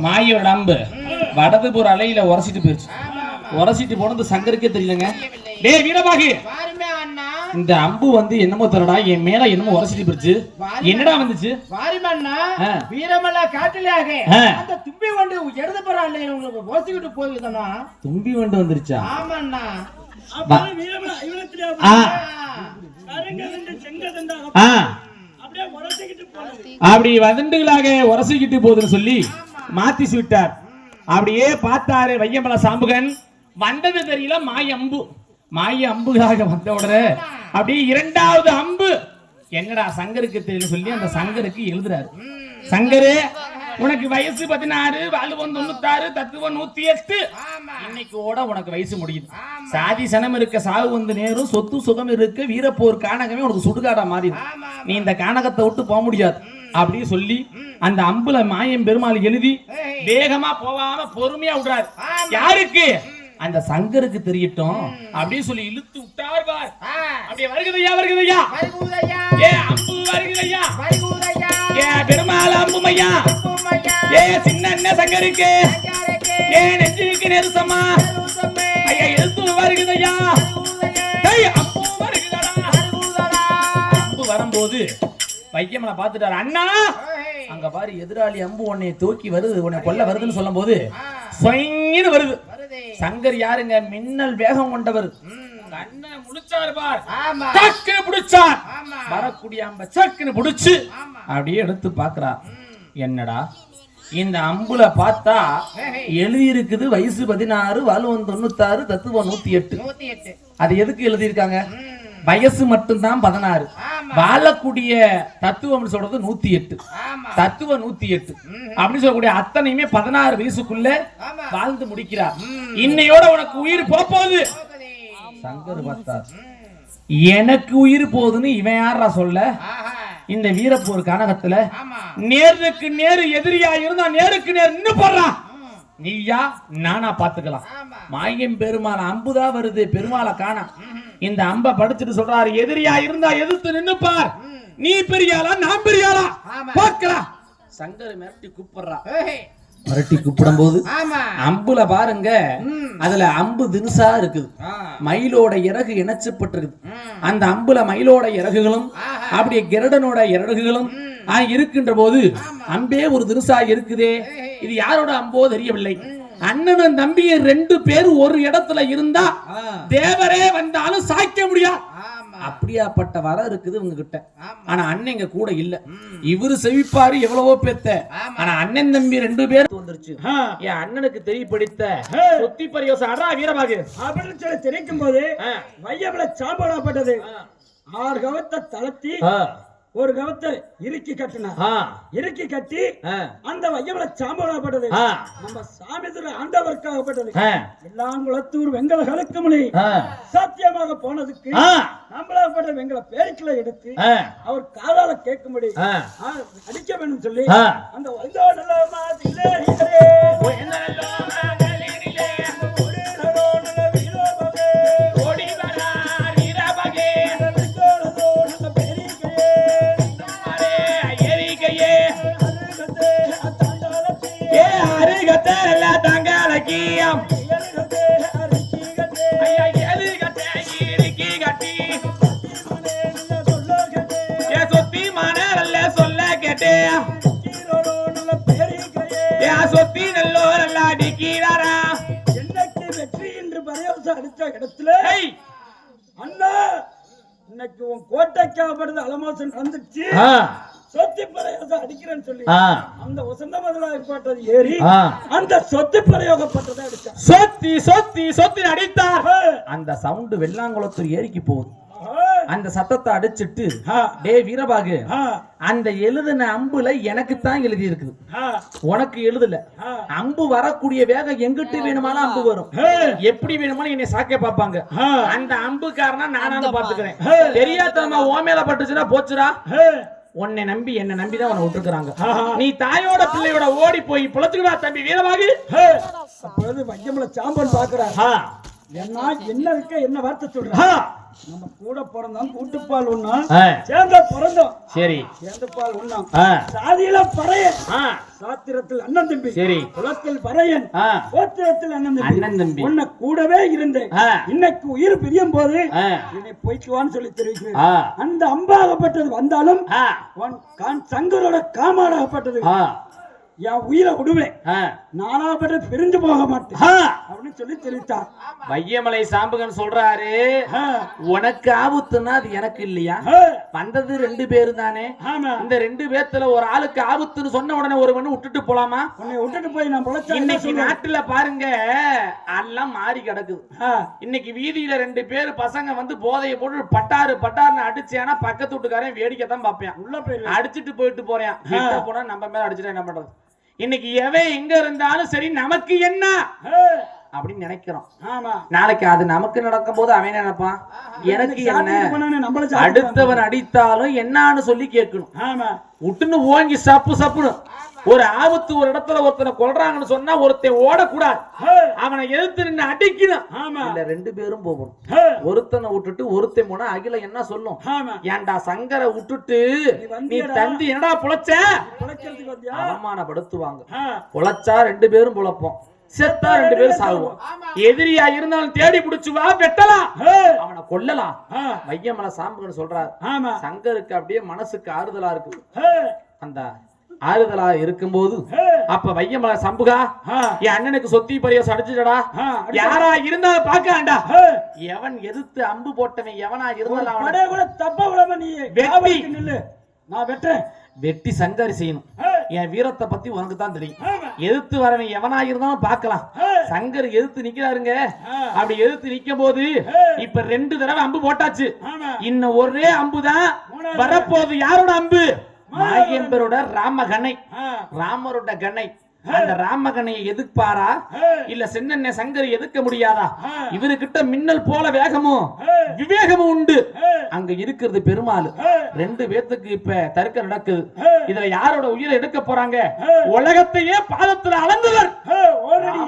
மாயோட அம்பு. வடதுபுற அலையில உரசிட்டு போயிருச்சு. உரசிட்டு போனது சங்கருக்கே தெரியலங்க டேய் வீரபாகு. வாருமே அண்ணா. இந்த அம்பு வந்து என்னமோ தரடா என் மேல என்னமோ உரசிட்டு போயிருச்சு. என்னடா வந்துச்சு? வாரிமண்ணா. வீரமல்லா காட்டிலாக. அந்த தும்பி கொண்டு எடுத்து போறாள் உங்களுக்கு ஓசிக்கிட்டு போகுதுண்ணா தும்பி வண்டு வந்துருச்சா? ஆமாண்ணா. வா. ஆ. ஆ. அப்படி வதண்டுகளாக உரசிக்கிட்டு போகுதுன்னு சொல்லி மாத்தி விட்டார் அப்படியே பார்த்தாரு வையம்பல சாம்புகன். வந்தது தெரியல மாய அம்பு. மாய அம்புகளாக வந்த உடனே அப்படியே இரண்டாவது அம்பு. என்னடா சங்கருக்கு தெரியல சொல்லி அந்த சங்கருக்கு எழுதுறாரு. சங்கரு உனக்கு வயசு பதினாறு வாழ்வம் தொண்ணூத்தாறு தத்துவம் நூத்தி எட்டு இன்னைக்கு ஓட உனக்கு வயசு முடியுது. சாதி சனம் இருக்க சாவு வந்து நேரும் சொத்து சுகம் இருக்க வீரப்போர் கானகமே உனக்கு சுடுகாடா மாறிடும் நீ இந்த கானகத்தை விட்டு போக முடியாது. அப்படின்னு சொல்லி அந்த அம்புல மாயம் பெருமாள் எழுதி வேகமா போகாம பொறுமையா விடுறாரு. யாருக்கு? அந்த சங்கருக்கு தெரியட்டும். அப்படின்னு சொல்லி இழுத்து விட்டார் பார். அப்படியே வருகுதையா வருகுதையா வைகுதையா ஏ அம்பு வருகுதையா வைகுதையா ஏ பெருமாள் அம்புமையா பொம்மையா ஏ சின்ன அண்ணன் சங்கருக்கு. ஏ நெஞ்சுக்கு நெருசமா ஐயா எழுத்து வருகுதையா? அம்பு வரும்போது பையமனை பார்த்துட்டாரு. அண்ணா அங்க பாரு எதிராளி அம்பு உன்னை தூக்கி வருது உன்னை கொல்ல வருதுன்னு சொல்லும் போது சொயின்னு வருது. சங்கர் யாருங்க? மின்னல் வேகம் கொண்டவர். கண்ணை முழிச்சாரு பார். டக்குன்னு பிடிச்சார். வரக்கூடிய அம்ப சக்குன்னு பிடிச்சு அப்படியே எடுத்து பாக்குறா என்னடா? இந்த அம்புல பார்த்தா எழுதி இருக்குது வயசு பதினாறு வலுவன் தொண்ணூத்தாறு தத்துவம் நூத்தி எட்டு அது எதுக்கு எழுதியிருக்காங்க. வயசு மட்டும்தான் பதினாறு. வாழக்கூடிய தத்துவம் சொல்றது நூத்தி எட்டு ஆமா. தத்துவம் நூத்தி எட்டு அப்படின்னு சொல்லக்கூடிய அத்தனையுமே பதினாறு வயசுக்குள்ள வாழ்ந்து முடிக்கிறார். இன்னையோட உனக்கு உயிர் போக போகுது. சங்கர் பார்த்தார். எனக்கு உயிர் போகுதுன்னு இவன் யாரா சொல்ல? இந்த வீரப்போர் கனகத்துல நேருக்கு நேரு எதிரியா இருந்தா நேருக்கு நேர் நின்னு போடுறான் நீயா? நானா பாத்துக்கலாம். மாயம் பெருமாள் அம்புதா வருது பெருமாளை காணா. இந்த அம்ப படிச்சுட்டு சொல்றாரு எதிரியா இருந்தா எதிர்த்து நின்னுப்பார் நீ பெரியாளா நான் பெரியாளா. பார்க்கலாம். சங்கர் மிரட்டி கூப்பிடுறா. மிரட்டி கூப்பிடும் போது அம்புல பாருங்க. அதுல அம்பு தினுசா இருக்குது. மயிலோட இறகு இணைச்சப்பட்டிருக்குது. அந்த அம்புல மயிலோட இறகுகளும். அப்படியே கெரடனோட இறகுகளும் இருக்கின்ற போது அம்பே ஒரு தினுசா இருக்குதே. இது யாரோட அம்போ தெரியவில்லை. அண்ணனும் தம்பியும் ரெண்டு பேர் ஒரு இடத்துல இருந்தா தேவரே வந்தாலும் சாய்க்க முடியாது. அப்படியாப்பட்ட வரம் இருக்குது உங்க கிட்ட. ஆனா அண்ணன் இங்க கூட இல்ல. இவரு செவிப்பாரு எவ்வளவோ பேத்த. ஆனா அண்ணன் தம்பி ரெண்டு பேர் வந்துருச்சு. என் அண்ணனுக்கு தெரியப்படுத்த சொத்தி பரியோசம் அடா அப்படின்னு சொல்லி தெரிவிக்கும் போது. வையவில சாப்பாடப்பட்டது. ஆறு கவத்தை தளர்த்தி ஒரு கவத்தை இறுக்கி கட்டினார் ஆ, இறுக்கி கட்டி அந்த வையவில சாப்பாடப்பட்டது ஆ, நம்ம சாமி திரு ஆண்டவருக்காகப்பட்டது எல்லாம் குளத்தூர் வெங்கல கலக்குமணி ஆ, சாத்தியமாக போனதுக்கு நம்மளாப்பட்ட வெங்கல பேருக்குல எடுத்து அவர் காதால கேட்கும்படி அடிக்க வேண்டும் சொல்லி. அந்த வைதோடல மாதிலே இன்னைக்கு உன் கோட்டைக்காகப்படுது அலமோசம் நடந்துச்சு ஆ, சொத்து பிரயோகம் அடிக்கிறேன்னு சொல்லி அந்த வசந்த முதலாளிப்பட்டது ஏறி. அந்த சொத்து பிரயோகப்பட்டதை அடிச்சான். சொத்தி சொத்தி சொத்தி அடித்தார். அந்த சவுண்டு வெள்ளாங்குளத்தூர் ஏரிக்கு போகுது. அந்த சத்தத்தை அடிச்சிட்டு டே வீரபாகு அந்த எழுதின அம்புல எனக்கு தான் எழுதி இருக்குது ஆ, உனக்கு எழுதல. அம்பு வரக்கூடிய வேகம் எங்கிட்டு வேணுமாலும் அம்பு வரும். எப்படி வேணுமாலும் என்னை சாக்க பாப்பாங்க. அந்த அம்புக்காரனா நானாலும் பாத்துக்கிறேன் தெரியாதமா ஓ மேல பட்டுச்சுன்னா போச்சுடா. உன்னை நம்பி என்ன நம்பி தான் உன்னை விட்டுருக்காங்க. நீ தாயோட பிள்ளையோட ஓடி போய் புலத்துக்குடா தம்பி வீரபாகு. அப்பொழுது வையமுல சாம்பல் பாக்குறார். ஆ, என்ன என்ன இருக்க என்ன வார்த்தை சொல்ற? நம்ம கூட பிறந்தோம் கூட்டுப்பால் உண்ணோம் சேர்ந்த பிறந்தோம். சரி. சேர்ந்த பால் உண்ணோம் சாதியில பறையன். சாத்திரத்தில் அண்ணன் தம்பி. சரி. குலத்தில் பறையன். கோத்திரத்தில் அண்ணன் தம்பி. அண்ணன் தம்பி. உன்னை கூடவே இருந்தேன். இன்னைக்கு உயிர் பிரியும் போது என்னை போய்க்குவான்னு சொல்லி தெரிவிக்கிறேன். அந்த அம்பாகப்பட்டது வந்தாலும் கான் சங்கரோட காமாடாகப்பட்டது. என் உயிரை விடுவேன். ஆ, நானாகப்பட்டது பிரிஞ்சு போக மாட்டேன். ஆ. அப்படின்னு சொல்லி தெரிவித்தார் வையமலை சாம்பகன் சொல்றாரு உனக்கு ஆபத்துன்னா அது எனக்கு இல்லையா? வந்தது ரெண்டு பேரு தானே? இந்த ரெண்டு பேர்த்துல ஒரு ஆளுக்கு ஆபத்துன்னு சொன்ன உடனே ஒருவன் விட்டுட்டு போலாமா? உன்னை விட்டுட்டு போய் நான் பொழைச்சா இன்னைக்கு? நாட்டுல பாருங்க எல்லாம் மாறி கிடக்குது. இன்னைக்கு வீதியில ரெண்டு பேர் பசங்க வந்து போதையை போட்டு பட்டாரு பட்டாருன்னு அடிச்சானா பக்கத்து வீட்டுக்காரன் வேடிக்கை தான் பார்ப்பேன். உள்ள போயிருவேன் அடிச்சிட்டு போயிட்டு போறேன். கிட்ட போனா நம்ம மேல அடிச்சுட்டா என்ன பண்றது? இன்னைக்கு எவன் எங்க இருந்தாலும் சரி நமக்கு என்ன? அப்படின்னு நினைக்கிறோம். நாளைக்கு அது நமக்கு நடக்கும் போது அவன் நினைப்பான்? எனக்கு என்ன? அடுத்தவன் அடித்தாலும் என்னான்னு சொல்லி கேட்கணும். விட்டுன்னு ஓங்கி சப்பு சப்புன்னு. ஒரு ஆபத்து ஒரு இடத்துல ஒருத்தனை கொல்றாங்கன்னு சொன்னா ஒருத்தன் ஓடக்கூடாது. அவனை எதிர்த்து நின்று அடிக்கணும். இல்ல ரெண்டு பேரும் போகணும். ஒருத்தனை விட்டுட்டு ஒருத்தன் போனா அகில என்ன சொல்லும்? ஏன்டா சங்கரை விட்டுட்டு நீ. தந்தி என்னடா புழைச்ச? அவமானப்படுத்துவாங்க. புழைச்சா ரெண்டு பேரும் புழைப்போம். செத்தா ரெண்டு பேரும் சாகுவோம். எதிரியா இருந்தாலும் தேடி பிடிச்சு வா வெட்டலாம். அவனை கொல்லலாம். ஆ, வையமலை சாம்புன்னு சொல்றாரு. சங்கருக்கு அப்படியே மனசுக்கு ஆறுதலா இருக்கு. அந்த ஆறுதலா இருக்கும்போது அப்ப வையமலை சம்புகா என் அண்ணனுக்கு சொத்தி பரிய அடி- யாரா வேண்டாம் ஆ, எவன் எதிர்த்து அம்பு போட்டவன் எவனா இருந்தாலும் அவனை படைய கூட தப்ப விடாம நீ வெட்டி. நான் வெட்டி சங்காரி செய்யணும். என் வீரத்தை பத்தி உனக்கு தான் தெரியும். எதிர்த்து வரவன் எவனா இருந்தாலும் பார்க்கலாம். சங்கர் எதிர்த்து நிக்கிறாருங்க. அப்படி எதிர்த்து நிக்கும் போது இப்ப ரெண்டு தடவை அம்பு போட்டாச்சு. இன்னும் ஒரே அம்பு தான் மூணாவது. வரப்போகுது யாரோட அம்பு? மாயம்பரோட ராமகணை ஆ, ராமரோட கணை அந்த ராமகணையை எதிர்ப்பாரா? ஆ, இல்ல சின்ன சங்கர் எதிர்க்க முடியாதா? ஆ, இவருக்கிட்ட மின்னல் போல வேகமும் விவேகமும் உண்டு. அங்க இருக்கிறது பெருமாள். ரெண்டு பேத்துக்கு இப்ப தர்க்கம் நடக்குது. இதுல யாரோட உயிரை எடுக்க போறாங்க. உலகத்தையே பாதத்துல அளந்தவர்.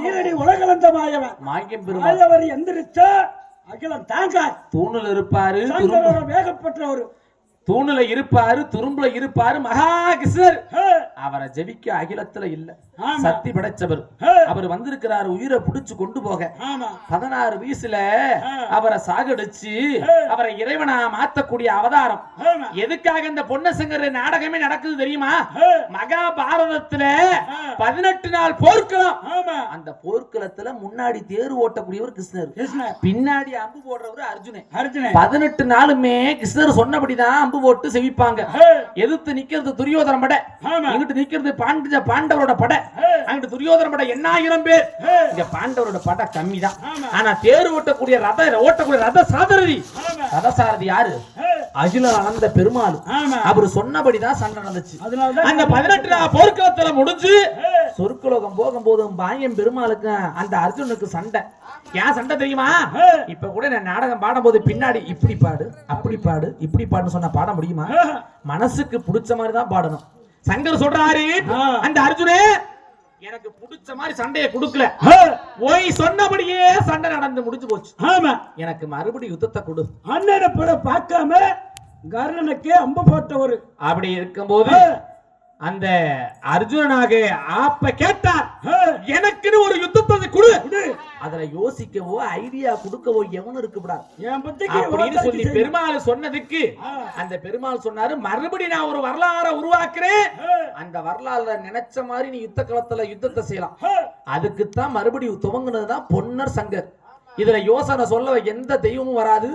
ஈரடி உலகளந்த மாயவன் மாயம் பெருமாள் எந்திரிச்சா அகிலம் தாங்கார் தூணுல இருப்பாரு வேகப்பட்டவர் தூணுல இருப்பாரு துரும்புல இருப்பாரு மகா கிருஷ்ணர். அவரை ஜெபிக்க அகிலத்துல இல்ல. சக்தி படைச்சவர். அவர் வந்திருக்கிறாரு உயிரை புடிச்சு கொண்டு போக. பதினாறு வயசுல. அவரை சாகடிச்சு. அவரை இறைவனா மாத்தக்கூடிய அவதாரம். எதுக்காக இந்த பொன்னசங்கர் நாடகமே நடக்குது தெரியுமா? மகாபாரதத்துல. பதினெட்டு நாள் போர்க்களம். அந்த போர்க்களத்துல முன்னாடி தேர் ஓட்டக்கூடியவர் கிருஷ்ணர். பின்னாடி அம்பு போடுறவர் அர்ஜுனன். அர்ஜுனே பதினெட்டு நாளுமே கிருஷ்ணர் சொன்னபடிதான் அம்பு போட்டு செவிப்பாங்க. எதிர்த்து நிக்கிறது துரியோதன படை. இங்கிட்டு நிக்கிறது பாண்ட பாண்டவரோட படை. அங்கிட்டு துரியோதன படை எண்ணாயிரம் பேர்? இங்க பாண்டவரோட படை கம்மி தான் ஆனா தேர் ஓட்டக்கூடிய ரத ஓட்டக்கூடிய ரத ஆமா. ரத சாரதி யாரு அகில ஆனந்த பெருமாள். அவர் சொன்னபடிதான் சண்டை நடந்துச்சு. அந்த பதினெட்டு போர்க்களத்துல முடிஞ்சு சொற்குலோகம் போகும்போதும் பாயம் பெருமாளுக்கு அந்த அர்ஜுனுக்கு சண்டை. ஏன் சண்டை தெரியுமா? இப்ப கூட நான் நாடகம் பாடும்போது பின்னாடி இப்படி பாடு அப்படி பாடு இப்படி பாடுன்னு சொன்னா பாட முடியுமா? மனசுக்கு பிடிச்ச மாதிரி தான் பாடணும். சங்கர் சொல்றாரு. அந்த அர்ஜுனே எனக்கு பிடிச்ச மாதிரி சண்டையை கொடுக்கல. ஓய் சொன்னபடியே சண்டை நடந்து முடிஞ்சு போச்சு. ஆமா. எனக்கு மறுபடி யுத்தத்தை கொடு. அண்ணனை பார்க்காம கர்ணனுக்கே அம்பு போட்டவர். அப்படி இருக்கும்போது அந்த அர்ஜுனனாக ஆப்ப கேட்டார். எனக்குன்னு ஒரு யுத்தத்தை கொடு. அதுல யோசிக்கவோ ஐடியா கொடுக்கவோ எவனும் இருக்கக்கூடாது. அப்படின்னு ஓட்டாச்சு சொல்லி. பெருமாள் சொன்னதுக்கு அந்த பெருமாள் சொன்னாரு மறுபடி நான் ஒரு வரலாறை உருவாக்குறேன். அந்த வரலாறுல நினைச்ச மாதிரி நீ யுத்த களத்துல யுத்தத்தை செய்யலாம். அதுக்குத்தான் மறுபடியும் துவங்குனதுதான் பொன்னர் சங்கர். இதுல யோசனை சொல்ல எந்த தெய்வமும் வராது.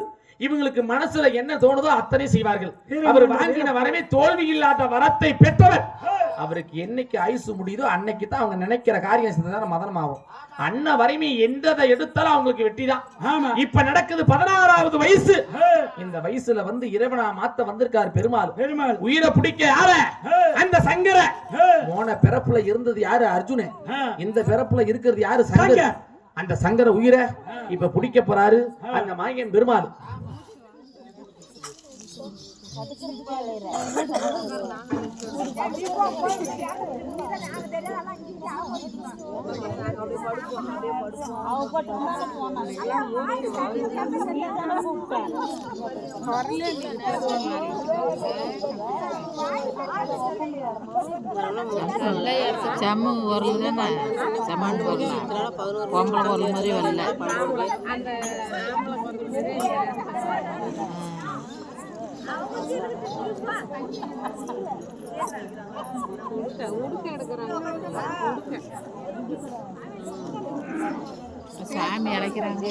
இவங்களுக்கு மனசுல என்ன தோணுதோ அத்தனை செய்வார்கள். அவர் வாங்கின வரவே தோல்வி இல்லாத வரத்தை பெற்றவர். அவருக்கு என்னைக்கு ஆயுசு முடியுதோ அன்னைக்கு தான் அவங்க நினைக்கிற காரியம் செஞ்சதான் மதனம் ஆகும் அண்ணன் வரைமை எந்ததை எடுத்தாலும் அவங்களுக்கு வெற்றி தான். இப்ப நடக்குது பதினாறாவது வயசு. இந்த வயசுல வந்து இறைவனா மாத்த வந்திருக்காரு பெருமாள். பெருமாள். உயிரை பிடிக்க யார? அந்த சங்கர போன பிறப்புல இருந்தது யாரு? அர்ஜுனன். இந்த பிறப்புல இருக்கிறது யாரு? சங்கர். அந்த சங்கர உயிரை இப்ப பிடிக்க போறாரு அந்த மாயன் பெருமாள். செம்ம உரல் தானே செம்மண்டு வரலாம் பொம்பளை உரல் மாதிரி வரல சாமி அழைக்கிறாங்க.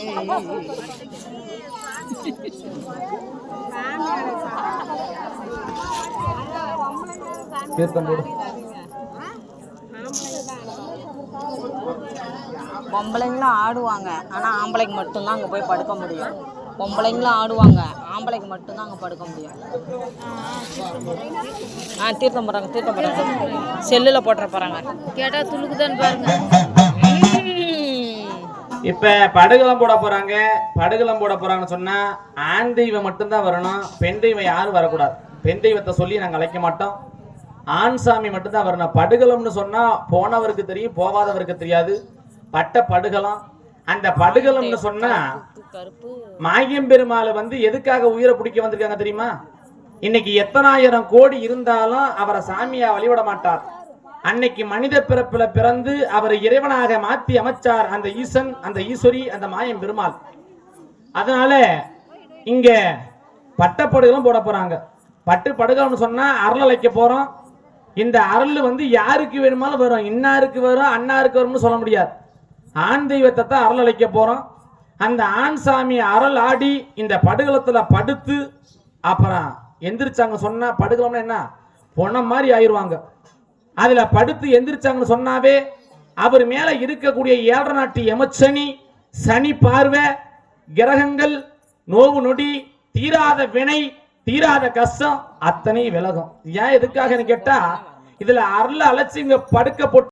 பொம்பளைங்களும் ஆடுவாங்க. ஆனால் ஆம்பளைக்கு மட்டும்தான் அங்கே போய் படுக்க முடியும். பொம்பளைங்களும் ஆடுவாங்க. ஆம்பளைக்கு மட்டும்தான் அங்கே படுக்க முடியும். ஆ தீர்த்தம் போடுறாங்க தீர்த்தம் போடுறாங்க. செல்லில் போட்டுற போகிறாங்க கேட்டா துளுக்குதான் பாருங்க. இப்ப படுகளம் போட போறாங்க. படுகளம் போட போறாங்கன்னு சொன்னா ஆண் தெய்வம் மட்டும்தான் வரணும். பெண் தெய்வம் யாரும் வரக்கூடாது. பெண் தெய்வத்தை சொல்லி நாங்க அழைக்க மாட்டோம். ஆண் சாமி மட்டும்தான் வரணும். படுகளம்னு சொன்னா போனவருக்கு தெரியும் போகாதவருக்கு தெரியாது. பட்ட படுகளம் அந்த படுகளம்னு சொன்னா மாயம் மாயம்பெருமாளை வந்து எதுக்காக உயிரை பிடிக்க வந்திருக்காங்க தெரியுமா? இன்னைக்கு எத்தனாயிரம் கோடி இருந்தாலும் அவரை சாமியா வழிபட மாட்டார். அன்னைக்கு மனித பிறப்பில் பிறந்து அவர் இறைவனாக மாத்தி அமைச்சார் அந்த ஈசன் அந்த ஈஸ்வரி அந்த மாயம் பெருமாள். அதனால இங்க பட்டப்படுகளும் போட போறாங்க. பட்டு படுகம்னு சொன்னா அருள் அழைக்க போறோம். இந்த அருள் வந்து யாருக்கு வேணுமாலும் வரும். இன்னாருக்கு வரும் அன்னாருக்கு வரும்னு சொல்ல முடியாது. ஆண் தெய்வத்தை தான் அருள் அழைக்க போறோம். அந்த ஆண் சாமி அருள் ஆடி இந்த படுகளத்துல படுத்து அப்புறம் எந்திரிச்சாங்க சொன்னா படுகளம்னா என்ன? பொண்ண மாதிரி ஆயிடுவாங்க அதுல படுத்து எந்திரிச்சாங்கன்னு சொன்னாவே அவர் மேல இருக்கக்கூடிய ஏழரை நாட்டு எமச்சனி சனி பார்வை கிரகங்கள் நோவு நொடி தீராத வினை தீராத கஷ்டம் அத்தனை விலகும். ஏன் எதுக்காகன்னு கேட்டா இதுல அருள் அழைச்சி இங்க படுக்க போட்டு